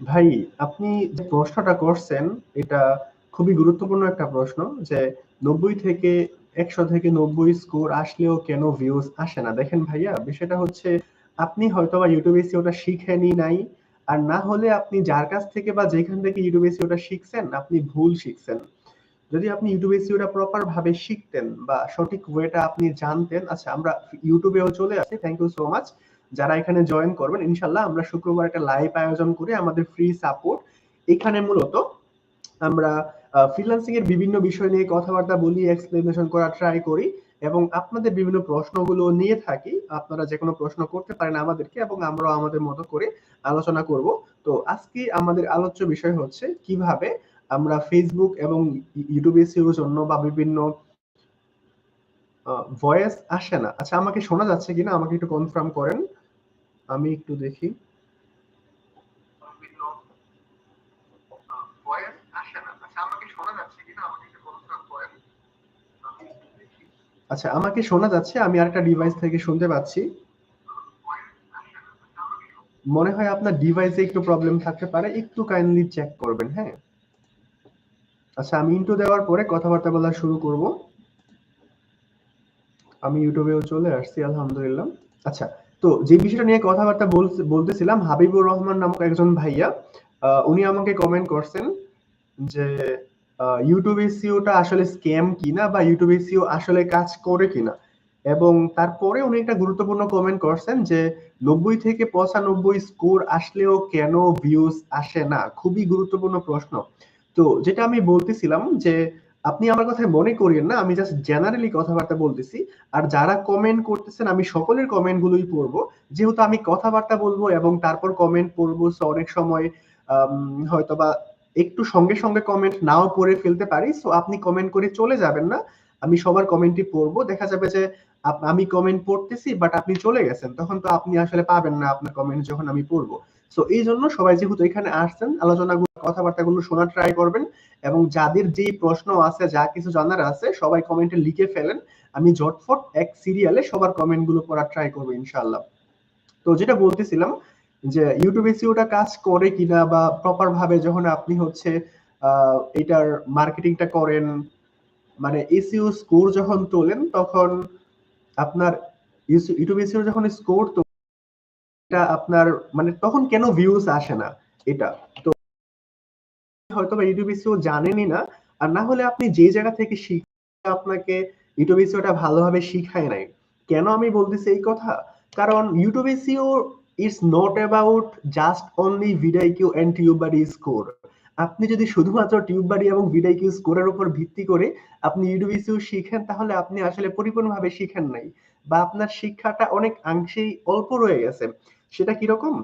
ভাই, আপনি যে প্রশ্নটা করছেন, এটা খুবই গুরুত্বপূর্ণ একটা প্রশ্ন যে ৯০ থেকে ১০০ থেকে ৯০ স্কোর আসলেও কেন ভিউজ আসে না? দেখেন ভাইয়া, বিষয়টা হচ্ছে আপনি হয়তোবা YouTube SEO টা শিখেনই নাই। আর না হলে আপনি যার কাছ থেকে বা যেখান থেকে YouTube SEO টা শিখছেন, আপনি ভুল শিখছেন। যদি আপনি YouTube SEO টা প্রপার ভাবে শিখতেন বা সঠিক ওয়েটা আপনি জানতেন আচ্ছা আমরা ইউটিউবেও চলে আসি। Thank you so much. যারা এখানে জয়েন করবেন ইনশাআল্লাহ আমরা শুক্রবার একটা লাইভ আয়োজন করে আমাদের ফ্রি সাপোর্ট এখানে মূলত আমরা আ ফ্রিল্যান্সিং এর বিভিন্ন বিষয় নিয়ে কথাবার্তা বলি, এক্সপ্লেনেশন করার ট্রাই করি এবং আপনাদের বিভিন্ন প্রশ্নগুলো নিয়ে থাকি। আপনারা যেকোনো প্রশ্ন করতে পারেন আমাদেরকে এবং আমরাও আমাদের মতো করে আলোচনা করব। তো আজকে আমাদের আলোচ্য বিষয় হচ্ছে কীভাবে আমরা Facebook এবং ই YouTube জন্য বা বিভিন্ন ভয়েস আসে না। আচ্ছা আমাকে শোনা যাচ্ছে কিনা আমাকে একটু কনফার্ম করেন। আমি একটু দেখি। আচ্ছা আমাকে শোনা যাচ্ছে। আমি একটু দেখি। আচ্ছা আমাকে শোনা যাচ্ছে। আমি আরেকটা ডিভাইস থেকে শুনতে পাচ্ছি। মনে হয় আপনার ডিভাইসে একটু প্রবলেম থাকতে পারে। একটু কাইন্ডলি চেক করবেন, হ্যাঁ? আচ্ছা আমি ইন্টু দেওয়ার পরে কথাবার্তা বলা শুরু করব। আমি ইউটিউবেও চলে আসছি আলহামদুলিল্লাহ। আচ্ছা তো যে বিষয়টা নিয়ে কথাবার্তা বলতে বলতেছিলাম, হাবিবুর রহমান নামক একজন ভাইয়া উনি আমাকে কমেন্ট করছেন যে YouTube SEO আসলে স্ক্যাম কিনা বা YouTube SEO আসলে কাজ করে কিনা? এবং তারপরে উনি একটা গুরুত্বপূর্ণ কমেন্ট করছেন যে ৯০ থেকে ৯৫ স্কোর আসলেও কেন ভিউজ আসে না? খুবই গুরুত্বপূর্ণ প্রশ্ন। তো যেটা আমি বলতেছিলাম যে আপনি আমার কথায় মনে করিয়েন না। আমি জাস্ট জেনারেলি কথাবার্তা বলতেছি। আর যারা কমেন্ট করতেছেন আমি সকলের কমেন্ট গুলোই পড়ব। যেহেতু আমি কথাবার্তা বলব এবং তারপর কমেন্ট পড়ব অনেক সময় আম হয়তোবা একটু সঙ্গে, সঙ্গে কমেন্ট নাও পড়ে ফেলতে পারি। সো আপনি কমেন্ট করে চলে যাবেন না। আমি সবার কমেন্টই পড়ব দেখা যাবে যে আমি কমেন্ট পড়তেছি বাট আপনি চলে গেছেন। তখন তো আপনি আসলে পাবেন না আপনার কমেন্ট যখন আমি পড়ব। সো এইজন্য সবাই যেহেতু এখানে আসছেন, আলোচনাগুলো, কথাবার্তাগুলো শোনার ট্রাই করবেন এবং যাদের যেই প্রশ্ন আছে, যা কিছু জানার আছে, সবাই কমেন্টে লিখে ফেলেন। আমি ঝটফট এক সিরিয়ালে সবার কমেন্টগুলো পড়ার ট্রাই করব, ইনশাআল্লাহ। তো যেটা বলতেছিলাম যে ইউটিউব SEO টা কাজ করে কিনা বা প্রপার ভাবে যখন আপনি হচ্ছে এটার মার্কেটিংটা করেন মানে SEO স্কোর যখন তোলেন, তখন আপনার YouTube SEO যখন স্কোর এটা আপনার মানে তখন কেন ভিউজ আসে না? এটা। তো হয়তোবা YouTube SEO জানেনই না। আর না হলে আপনি যে জায়গা থেকে শিখ আপনাকে YouTube SEO টা ভালোভাবে শিখায় নাই। কেন আমি বলতেছি এই কথা? কারণ YouTube SEO is not about just only vidIQ and TubeBuddy score. আপনি যদি শুধুমাত্র টিউব বাড়ি এবং vidIQ স্কোরের উপর ভিত্তি করে আপনি YouTube SEO শিখেন, তাহলে আপনি আসলে পরিপূর্ণভাবে শিখেন নাই। বা আপনার শিক্ষাটা অনেক অংশেই অল্প রয়ে গেছে। সেটা কীরকম?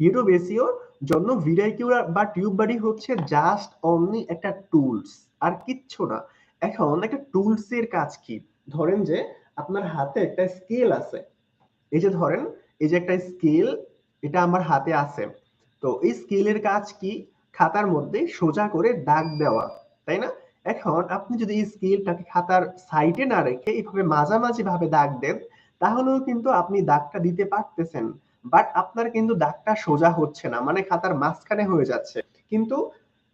YouTube SEO র জন্য vidIQ বা TubeBuddy হচ্ছে জাস্ট অনলি একটা টুলস। আর কিচ্ছু না। এখন একটা টুলস এর কাজ কি? ধরেন যে আপনার হাতে একটা স্কেল আছে। এই যে ধরেন, এই যে একটা স্কেল এটা আমার হাতে আছে। তো এই স্কেলের কাজ কি? খাতার মধ্যে সোজা করে দাগ দেওয়া। তাই না? এখন আপনি যদি এই স্কেলটাকে খাতার সাইডে না রেখে এভাবে মাঝামাঝি ভাবে দাগ দেন, তাহলেও কিন্তু আপনি দাগটা দিতে পারতেছেন। বাট আপনার কিন্তু দাগটা সোজা হচ্ছে না। মানে খাতার মাঝখানে হয়ে যাচ্ছে। কিন্তু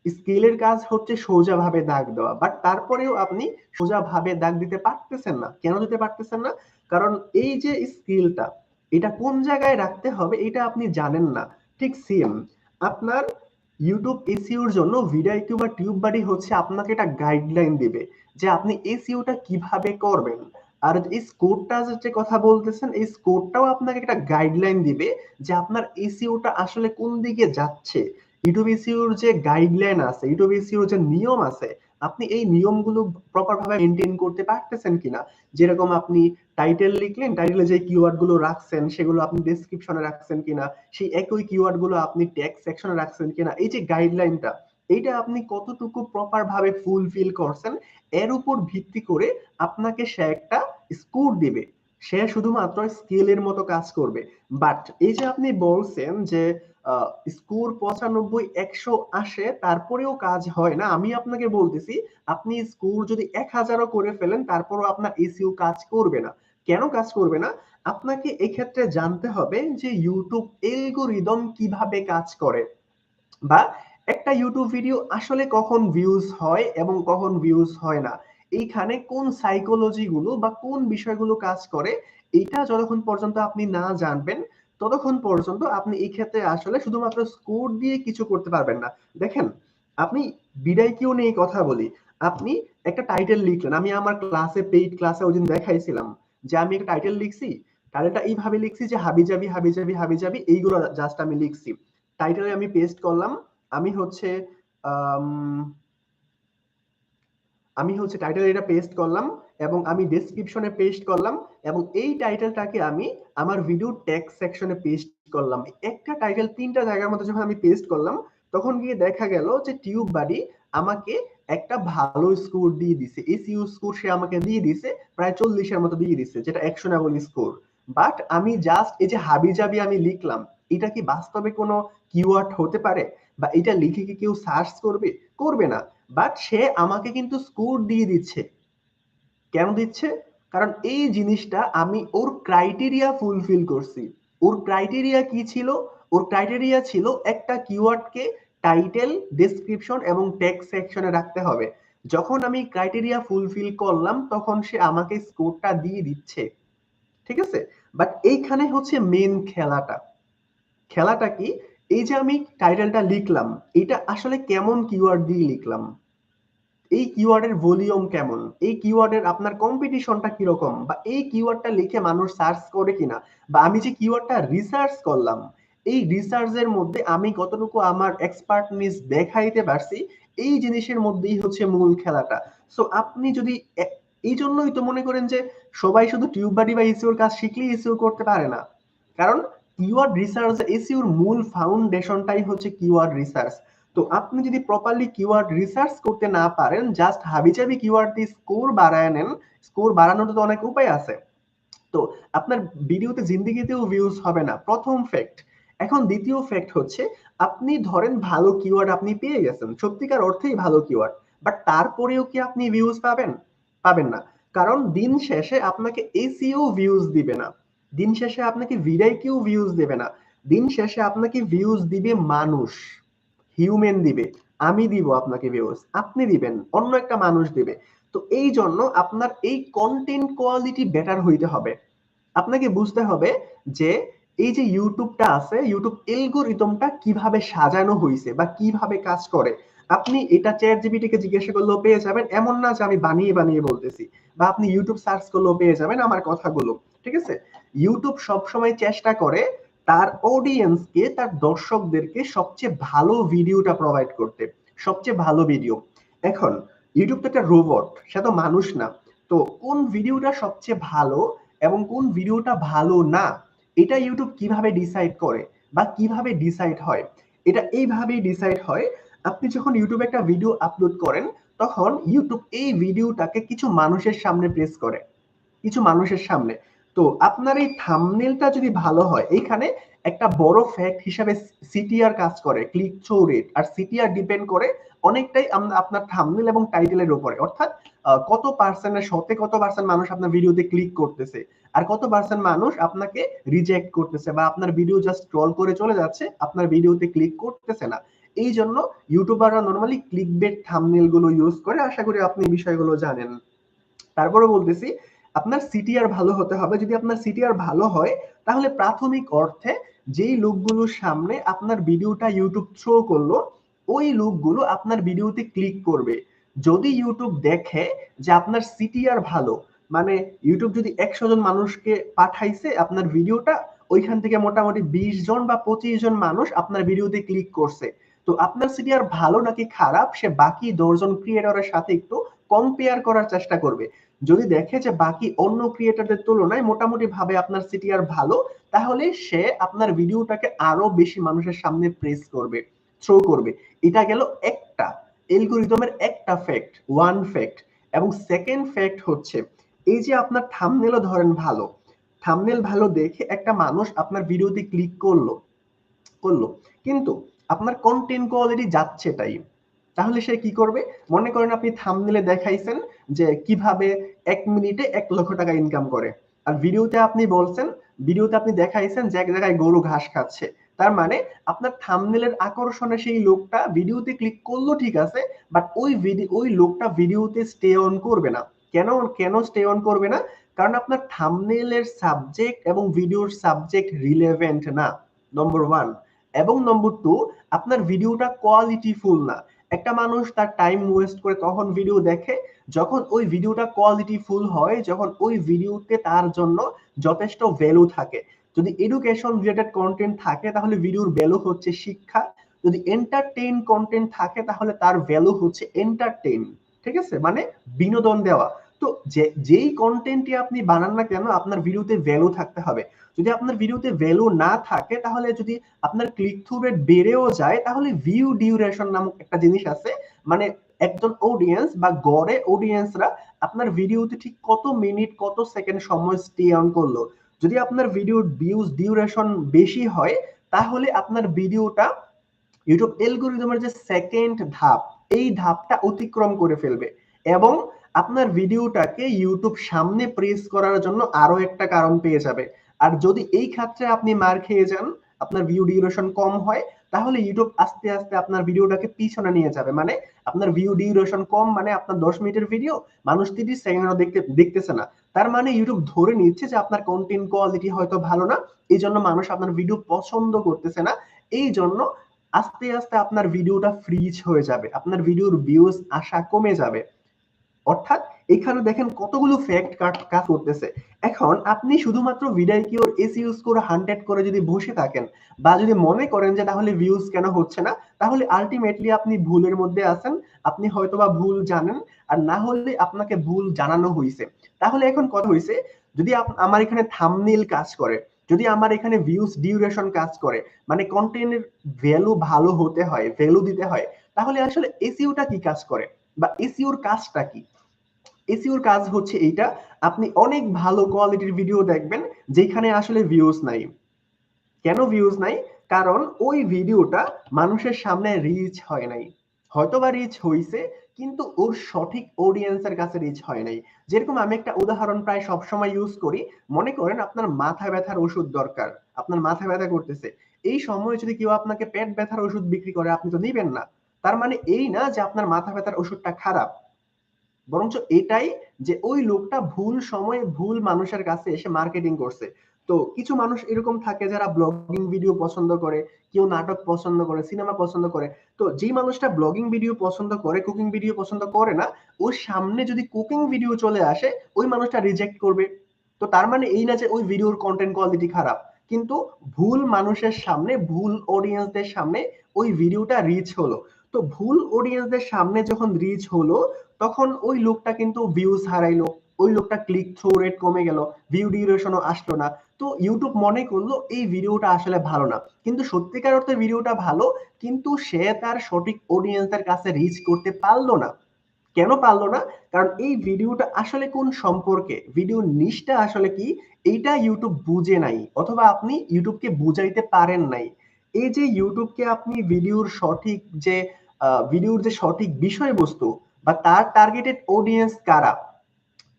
স্কেলের কাজ হচ্ছে সোজাভাবে দাগ দেওয়া। বাট তারপরেও আপনি সোজাভাবে দাগ দিতে পারতেছেন না। কেন দিতে পারতেছেন না? কারণ এই যে স্কেলটা এটা কোন জায়গায় রাখতে হবে এটা আপনি জানেন না। ঠিক সেম আপনার ইউটিউব এর জন্য vidIQ বা টিউব বাড়ি হচ্ছে আপনাকে একটা গাইডলাইন দিবে। যে আপনি SEO টা কীভাবে করবেন। আর এই স্কোরটা যে কথা বলতেছেন এই স্কোরটাও আপনাকে একটা গাইডলাইন দিবে যে আপনার SEO টা আসলে কোন দিকে যাচ্ছে। SEO এর যে গাইডলাইন আছে, SEO এর যে নিয়ম আছে আপনি এই নিয়মগুলো প্রপার ভাবে মেইনটেইন করতে পারতেছেন কিনা? যেরকম আপনি টাইটেল লিখলেন, টাইটেলে যে কিওয়ার্ডগুলো রাখছেন সেগুলো আপনি ডেসক্রিপশনে রাখছেন কিনা? সেই একই কিওয়ার্ডগুলো আপনি টেক্সট সেকশনে রাখছেন কিনা? এই যে গাইডলাইনটা এইটা আপনি কতটুকু প্রপার ভাবে ফুলফিল করছেন এর উপর ভিত্তি করে আপনাকে সে একটা স্কোর দিবে। সে শুধুমাত্র স্কেলের মতো কাজ করবে। বাট এই যে আপনি বলছেন যে স্কোর ৯৫ ১০০ আসে, তারপরেও কাজ হয় না। আমি আপনাকে বলতেছি, আপনি স্কোর যদি এক হাজারও করে ফেলেন, তারপরও আপনার এসিও কাজ করবে না। কেন কাজ করবে না? আপনাকে এক্ষেত্রে জানতে হবে যে ইউটিউব এলগোরিদম কীভাবে কাজ করে বা একটা ইউটিউব ভিডিও আসলে কখন ভিউজ হয় এবং কখন ভিউজ হয় না? এইখানে কোন সাইকোলজি গুলো বা কোন বিষয়গুলো কাজ করে এটা যতক্ষণ পর্যন্ত আপনি না জানবেন, ততক্ষণ পর্যন্ত আপনি এই ক্ষেত্রে আসলে শুধুমাত্র স্কোর দিয়ে কিছু করতে পারবেন না। দেখেন, আপনি বিদায় কিউ নিয়ে কথা বলি। আপনি একটা টাইটেল লিখলেন, আমি আমার ক্লাসে পেইড ক্লাসে ওই দিন দেখাইছিলাম যে আমি একটা টাইটেল লিখছি টাইটেলটা এইভাবে লিখছি যে হাবি যাবি হাবি যাবি হাবি যাবি এইগুলো জাস্ট আমি লিখছি। টাইটেলে আমি পেস্ট করলাম আমি হচ্ছে আমি হচ্ছে টাইটেল এটা পেস্ট করলাম এবং আমি ডেসক্রিপশনে পেস্ট করলাম এবং এই টাইটেলটাকে আমি আমার ভিডিও টেক্সট সেকশনে পেস্ট করলাম। একটা টাইটেল তিনটা জায়গার মধ্যে যখন আমি পেস্ট করলাম, তখন গিয়ে দেখা গেল যে টিউব বাড়ি আমাকে একটা ভালো স্কোর দিয়ে দিছে। এসইউ স্কোর সে আমাকে দিয়ে দিছে, প্রায় চল্লিশের মতো দিয়ে দিছে, যেটা অ্যাকশনেবল স্কোর বাট আমি জাস্ট এই যে হাবি জাবি আমি লিখলাম, এটা কি বাস্তবে কোনো কিওয়ার্ড হতে পারে? বা এটা লিখে কি কেউ সার্চ করবে? করবে না। বাট সে আমাকে কিন্তু স্কোর দিয়ে দিচ্ছে। কেন দিচ্ছে? কারণ এই জিনিসটা আমি ওর ক্রাইটেরিয়া ফুলফিল করছি। ওর ক্রাইটেরিয়া কি ছিল? ওর ক্রাইটেরিয়া ছিল একটা কিওয়ার্ডকে টাইটেল ডেসক্রিপশন এবং টেক্সট সেকশনে রাখতে হবে। যখন আমি ক্রাইটেরিয়া ফুলফিল করলাম, তখন সে আমাকে স্কোরটা দিয়ে দিচ্ছে। ঠিক আছে? বাট এইখানে হচ্ছে মেন খেলাটা। খেলাটা কি? এই যে আমি টাইটেলটা লিখলাম এটা আসলে কেমন কিওয়ার্ড দিয়ে লিখলাম? এই কিওয়ার্ডের ভলিউম কেমন? এই কিওয়ার্ডের আপনার কম্পিটিশনটা কীরকম? বা এই কিওয়ার্ডটা লিখে মানুষ সার্চ করে কিনা? বা আমি যে কিওয়ার্ডটা রিসার্চ করলাম, এই রিসার্চের মধ্যে আমি কতটুকু আমার এক্সপার্টনেস দেখাইতে পারছি? এই জিনিসের মধ্যেই হচ্ছে মূল খেলাটা। সো আপনি যদি এই জন্যই তো মনে করেন যে সবাই শুধু টিউব বাড়ি বা এসিওর কাজ শিখলেই এসিও করতে পারে না। কারণ কিওয়ার্ড রিসার্চ এসিওর মূল ফাউন্ডেশনটাই হচ্ছে কিওয়ার্ড রিসার্চ তো আপনি যদি প্রপারলি কিওয়ার্ড রিসার্চ করতে না পারেন জাস্ট হাবিজাবি কিওয়ার্ড দিয়ে স্কোর বাড়ায় নেন স্কোর বাড়ানোর তো অনেক উপায় আছে। তো আপনার ভিডিওতে জিন্দিগিতেও ভিউজ হবে না। প্রথম ফ্যাক্ট এখন দ্বিতীয় ফ্যাক্ট হচ্ছে, আপনি ধরেন ভালো কিওয়ার্ড আপনি পেয়ে গেছেন, সত্যিকার অর্থেই ভালো কিওয়ার্ড বাট তারপরেও কি আপনি ভিউজ পাবেন? পাবেন না। কারণ দিন শেষে আপনাকে এসিও ভিউজ দিবে না। দিন শেষে আপনাকে ভিডাই কেউ ভিউজ দেবে না। দিন শেষে আপনাকে ভিউজ দিবে মানুষ। হিউম্যান দিবে। আমি দিব আপনাকে ভিউজ আপনি দিবেন। অন্য একটা মানুষ দিবে। তো এই জন্য আপনার এই কন্টেন্ট কোয়ালিটি বেটার হইতে হবে। আপনাকে বুঝতে হবে যে এই যে ইউটিউবটা আছে, ইউটিউব এলগোরিদমটা কীভাবে সাজানো হয়েছে বা কীভাবে কাজ করে। আপনি এটা চ্যাট জিবিটিকে জিজ্ঞাসা করলেও পেয়ে যাবেন। এমন না যে আমি বানিয়ে বানিয়ে বলতেছি বা আপনি ইউটিউব সার্চ করলেও পেয়ে যাবেন আমার কথাগুলো। ঠিক আছে? ইউটিউব সবসময় চেষ্টা করে তার অডিয়েন্সকে তার দর্শকদেরকে সবচেয়ে ভালো ভিডিওটা প্রোভাইড করতে, সবচেয়ে ভালো ভিডিও এখন ইউটিউব তো একটা রোবট সে তো মানুষ না। তো কোন ভিডিওটা সবচেয়ে ভালো এবং কোন ভিডিওটা ভালো না, এটা ইউটিউব কীভাবে ডিসাইড করে বা কীভাবে ডিসাইড হয়? এটা এইভাবেই ডিসাইড হয়, আপনি যখন ইউটিউবে একটা ভিডিও আপলোড করেন, তখন ইউটিউব এই ভিডিওটাকে কিছু মানুষের সামনে প্রেস করে। কিছু মানুষের সামনে। তো আপনার এই থামনেলটা যদি ভালো হয়, এইখানে একটা বড় ফ্যাক্ট হিসাবে সিটিআর কাজ করে ক্লিক থ্রু রেট আর সিটিআর ডিপেন্ড করে অনেকটাই আপনার থামনেল এবং টাইটেলের উপরে। অর্থাৎ কত পার্সেন্টের শতে কত পার্সেন্ট মানুষ আপনার ভিডিওতে ক্লিক করতেছে, আর কত পার্সেন্ট মানুষ আপনাকে রিজেক্ট করতেছে বা আপনার ভিডিও জাস্ট স্ক্রল করে চলে যাচ্ছে, আপনার ভিডিওতে ক্লিক করতেছে না। এই জন্য ইউটিউবাররা নর্মালি ক্লিক বেট থামনেলগুলো ইউজ করে। আশা করি আপনি বিষয়গুলো জানেন। তারপরে বলতেছি আপনার সিটিআর ভালো হতে হবে। যদি আপনার সিটিআর ভালো হয়, তাহলে প্রাথমিক অর্থে যেই লোকগুলোর সামনে আপনার ভিডিওটা ইউটিউব থ্রো করল, ওই লোকগুলো আপনার ভিডিওতে ক্লিক করবে। যদি ইউটিউব দেখে যে আপনার সিটিআর ভালো মানে ইউটিউব যদি একশো জন মানুষকে পাঠাইছে, আপনার ভিডিওটা, ওইখান থেকে মোটামুটি বিশ জন বা পঁচিশ জন মানুষ আপনার ভিডিওতে ক্লিক করছে। তো আপনার সিটিআর ভালো নাকি খারাপ, সে বাকি দশজন ক্রিয়েটরের সাথে একটু কম্পেয়ার করার চেষ্টা করবে। যদি দেখে যে বাকি অন্য ক্রিয়েটরদের তুলনায় মোটামুটি ভাবে আপনার সিটিআর ভালো, তাহলে সে আপনার ভিডিওটাকে আরও বেশি মানুষের সামনে প্রেস করবে থ্রো করবে। এটা গেল একটা এলগোরিদমের একটা ফ্যাক্ট ওয়ান ফ্যাক্ট এবং সেকেন্ড ফ্যাক্ট হচ্ছে, এই যে আপনার থামনেলও ধরেন ভালো থামনেল ভালো দেখে একটা মানুষ আপনার ভিডিওতে ক্লিক করল করল। কিন্তু আপনার কন্টেন্ট কোয়ালিটি যাচ্ছে তাই। তাহলে সে কি করবে? মনে করেন আপনি থামনেলে দেখাইছেন যে কীভাবে এক মিনিটে এক লক্ষ টাকা ইনকাম করে। আর ভিডিওতে আপনি বলছেন ভিডিওতে আপনি দেখাইছেন যে এক জায়গায় গরু ঘাস খাচ্ছে। তার মানে আপনার থামনেলের আকর্ষণে সেই লোকটা ভিডিওতে ক্লিক করল ঠিক আছে বাট ওই ভিডিও ওই লোকটা ভিডিওতে স্টে অন করবে না। কেন কেন স্টে অন করবে না? কারণ আপনার থামনেলের সাবজেক্ট এবং ভিডিওর সাবজেক্ট রিলেভেন্ট না নম্বর ওয়ান এবং নম্বর টু আপনার ভিডিওটা কোয়ালিটিফুল না। একটা মানুষ তার টাইম ওয়েস্ট করে তখন ভিডিও দেখে, যখন ওই ভিডিওটা কোয়ালিটি ফুল হয়, যখন ওই ভিডিওতে তার জন্য যথেষ্ট ভ্যালু থাকে। যদি এডুকেশন রিলেটেড কন্টেন্ট থাকে, তাহলে ভিডিওর ভ্যালু হচ্ছে শিক্ষা। যদি এন্টারটেইন কন্টেন্ট থাকে, তাহলে তার ভ্যালু হচ্ছে এন্টারটেইন ঠিক আছে? মানে বিনোদন দেওয়া। তো যেই কন্টেন্টই আপনি বানান না কেন, আপনার ভিডিওতে ভ্যালু থাকতে হবে। যদি আপনার ভিডিওতে ভ্যালু না থাকে, তাহলে যদি আপনার ক্লিক থ্রু রেট বেড়েও যায়, তাহলে ভিউ ডিউরেশন নামক একটা জিনিস আছে। মানে একজন অডিয়েন্স বা গড়ে অডিয়েন্সরা আপনার ভিডিওতে ঠিক কত মিনিট কত সেকেন্ড সময় স্টে অন করল। যদি আপনার ভিডিওর ভিউজ ডিউরেশন বেশি হয়, তাহলে আপনার ভিডিওটা ইউটিউব এলগোরিদমের যে সেকেন্ড ধাপ, এই ধাপটা অতিক্রম করে ফেলবে। এবং আপনার ভিডিওটাকে ইউটিউব সামনে প্রেস করার জন্য আরও একটা কারণ পেয়ে যাবে। আর যদি এই ক্ষেত্রে আপনি মার খেয়ে যান, আপনার ভিউ ডিউরেশন কম হয়, তাহলে ইউটিউব আস্তে আস্তে আপনার ভিডিওটাকে পিছনে নিয়ে যাবে। মানে আপনার ভিউ ডিউরেশন কম মানে আপনার দশ মিনিটের ভিডিও মানুষ তিরিশ সেকেন্ডও দেখতে, দেখতেছে না। তার মানে ইউটিউব ধরে নিচ্ছে যে আপনার কন্টেন্ট কোয়ালিটি হয়তো ভালো না, এই জন্য মানুষ আপনার ভিডিও পছন্দ করতেছে না। এই জন্য আস্তে আস্তে আপনার ভিডিওটা ফ্রিজ হয়ে যাবে। আপনার ভিডিওর ভিউজ আসা কমে যাবে। অর্থাৎ এখানে দেখেন কতগুলো ফ্যাক্ট কাজ করতেছে। এখন আপনি শুধুমাত্র ভিডিও কিওর ইউজ করে হান্ড্রেড করে যদি বসে থাকেন বা যদি মনে করেন যে তাহলে ভিউজ কেন হচ্ছে না, তাহলে আলটিমেটলি আপনি ভুলের মধ্যে আছেন, আপনি হয়তোবা ভুল জানেন আর না হলে আপনাকে ভুল জানানো হয়েছে তাহলে এখন কথা হয়েছে যদি আমার এখানে থামনিল কাজ করে, যদি আমার এখানে ভিউজ ডিউরেশন কাজ করে মানে কন্টেন্টের ভ্যালু ভালো হতে হয় ভ্যালু দিতে হয়, তাহলে আসলে এসইউটা কি কাজ করে বা এসইউর কাজটা কি? এসিওর কাজ হচ্ছে এইটা। আপনি অনেক ভালো কোয়ালিটির ভিডিও দেখবেন যেখানে আসলে ভিউজ নাই। কেন ভিউজ নাই? কারণ ওই ভিডিওটা মানুষের সামনে রিচ হয় নাই। হয়তো বা রিচ হইছে, কিন্তু ওর সঠিক অডিয়েন্সের কাছে রিচ হয় নাই। যেরকম আমি একটা উদাহরণ প্রায় সবসময় ইউজ করি। মনে করেন আপনার মাথা ব্যথার ওষুধ দরকার, আপনার মাথা ব্যথা করতেছে। এই সময় যদি কেউ আপনাকে পেট ব্যথার ওষুধ বিক্রি করে, আপনি তো নিবেন না। তার মানে এই না যে আপনার মাথা ব্যথার ওষুধটা খারাপ। বরঞ্চ এটাই যে ওই লোকটা ভুল সময়ে ভুল মানুষের কাছে এসে মার্কেটিং করছে। তো কিছু মানুষ এরকম থাকে যারা ব্লগিং ভিডিও পছন্দ করে, কেউ নাটক পছন্দ করে সিনেমা পছন্দ করে। তো যেই মানুষটা ব্লগিং ভিডিও পছন্দ করে কুকিং ভিডিও পছন্দ করে না, ওর সামনে যদি কুকিং ভিডিও চলে আসে, ওই মানুষটা রিজেক্ট করবে। তো তার মানে এই না যে ওই ভিডিওর কন্টেন্ট কোয়ালিটি খারাপ, কিন্তু ভুল মানুষের সামনে, ভুল অডিয়েন্সদের সামনে ওই ভিডিওটা রিচ হলো। তো ভুল অডিয়েন্সদের সামনে যখন রিচ হলো তখন ওই লোকটা কিন্তু ভিউজ হারাইলো, ওই লোকটা ক্লিক থ্রু রেট কমে গেল ভিউ ডিউরেশনও আসলো না। তো ইউটিউব মনে করল এই ভিডিওটা আসলে ভালো না। কিন্তু সত্যিকার অর্থে ভিডিওটা ভালো, কিন্তু সে তার সঠিক অডিয়েন্সের কাছে রিচ করতে পারল না। কেন পারল না? কারণ এই ভিডিওটা আসলে কোন সম্পর্কে? ভিডিও নিশটা আসলে কি? এইটা ইউটিউব বুঝে নাই, অথবা আপনি ইউটিউবকে বুঝাইতে পারেন নাই। এই যে ইউটিউবকে আপনি ভিডিওর সঠিক যে ভিডিওর যে সঠিক বিষয়বস্তু বা তার টার্গেটেড অডিয়েন্স কারা?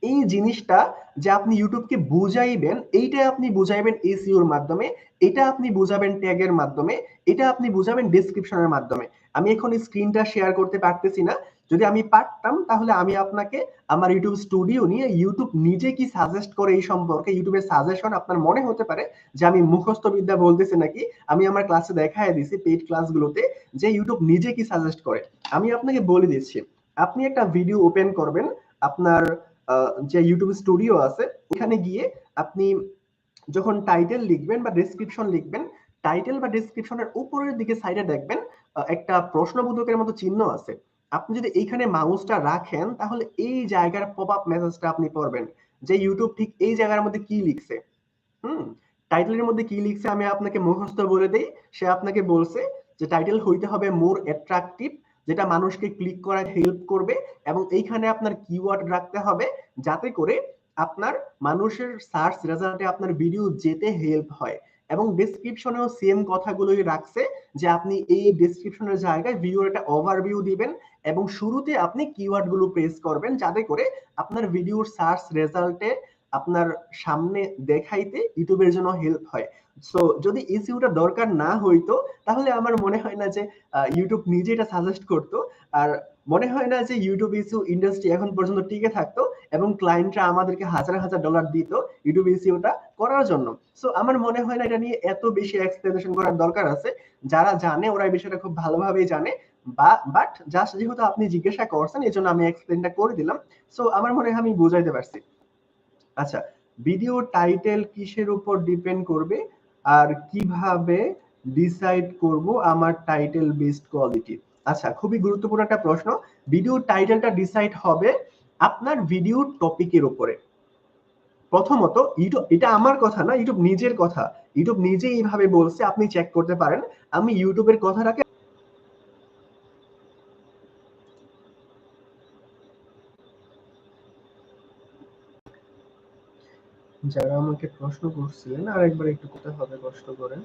এই জিনিসটা যে আপনি ইউটিউবকে বুঝাইবেন এইটা আপনি বুঝাইবেন এসিওর মাধ্যমে, এটা আপনি বুঝাবেন ট্যাগের মাধ্যমে, এটা আপনি বুঝাবেন ডেসক্রিপশনের মাধ্যমে। আমি এখন স্ক্রিনটা শেয়ার করতে পারতেছি না। যদি আমি পারতাম, তাহলে আমি আপনাকে আমার ইউটিউব স্টুডিও নিয়ে ইউটিউব নিজে কি সাজেস্ট করে এই সম্পর্কে ইউটিউবের সাজেশন আপনার মনে হতে পারে যে আমি মুখস্থ বিদ্যা বলতেছি নাকি? আমি আমার ক্লাসে দেখায় দিছি পেইড ক্লাসগুলোতে যে ইউটিউব নিজে কি সাজেস্ট করে। আমি আপনাকে বলে দিচ্ছি। আপনি একটা ভিডিও ওপেন করবেন, আপনার যে ইউটিউব স্টুডিও আছে, ওখানে গিয়ে আপনি যখন টাইটেল লিখবেন বা ডেসক্রিপশন লিখবেন টাইটেল বা ডেসক্রিপশনের উপরের দিকে সাইডে দেখবেন একটা প্রশ্নবোধকের মতো চিহ্ন আছে। আপনি যদি এইখানে মাউসটা রাখেন, তাহলে এই জায়গার পপ আপ মেসেজটা আপনি পড়বেন, যে ইউটিউব ঠিক এই জায়গার মধ্যে কি লিখছে। হুম? টাইটেলের মধ্যে কি লিখছে, আমি আপনাকে মুখস্থ বলে দেই, সে আপনাকে বলছে যে টাইটেল হইতে হবে মোর অ্যাট্রাকটিভ যেটা মানুষকে ক্লিক করার হেল্প করবে এবং এইখানে আপনার কিওয়ার্ড রাখতে হবে যাতে করে আপনার মানুষের সার্চ রেজাল্টে আপনার ভিডিও যেতে হেল্প হয় এবং ডেসক্রিপশনেও সেম কথাগুলোই রাখছে যে আপনি এই ডেসক্রিপশনের জায়গায় ভিডিওর একটা ওভারভিউ দিবেন এবং শুরুতে আপনি কিওয়ার্ডগুলো প্রেস করবেন যাতে করে আপনার ভিডিওর সার্চ রেজাল্টে আপনার সামনে দেখাইতে ইউটিউবের জন্য হেল্প হয়। সো যদি ইসিউটা দরকার না হইতো, তাহলে আমার মনে হয় না যে ইউটিউব নিজে এটা সাজেস্ট করতো। আর মনে হয় না যে ইউটিউব ইস্যু ইন্ডাস্ট্রি এখন পর্যন্ত টিকে থাকতো এবং ক্লায়েন্টরা আমাদেরকে হাজার হাজার ডলার দিত ইউটিউব ইস্যুটা করার জন্য। সো আমার মনে হয় না এটা নিয়ে এত বেশি এক্সপ্লেনেশন করার দরকার আছে। যারা জানে, ওরা এই বিষয়টা খুব ভালোভাবেই জানে। বা বাট জাস্ট যেহেতু আপনি জিজ্ঞাসা করছেন এই জন্য আমি এক্সপ্লেনটা করে দিলাম। সো আমার মনে হয় আমি বুঝাইতে পারছি। আচ্ছা ভিডিও টাইটেল কিসের উপর ডিপেন্ড করবে? আর কীভাবে ডিসাইড করব আমার টাইটেল বেসড কোয়ালিটি আচ্ছা খুবই গুরুত্বপূর্ণ একটা প্রশ্ন। ভিডিও টাইটেলটা ডিসাইড হবে আপনার ভিডিও টপিকের উপরে। প্রথমত ইউটিউব এটা আমার কথা না ইউটিউব নিজের কথা। ইউটিউব নিজেই এইভাবে বলছে, আপনি চেক করতে পারেন। আমি ইউটিউবের কথাটাকে যারা আমাকে প্রশ্ন করছিলেন আরেকবার একটু করতে হবে কষ্ট করে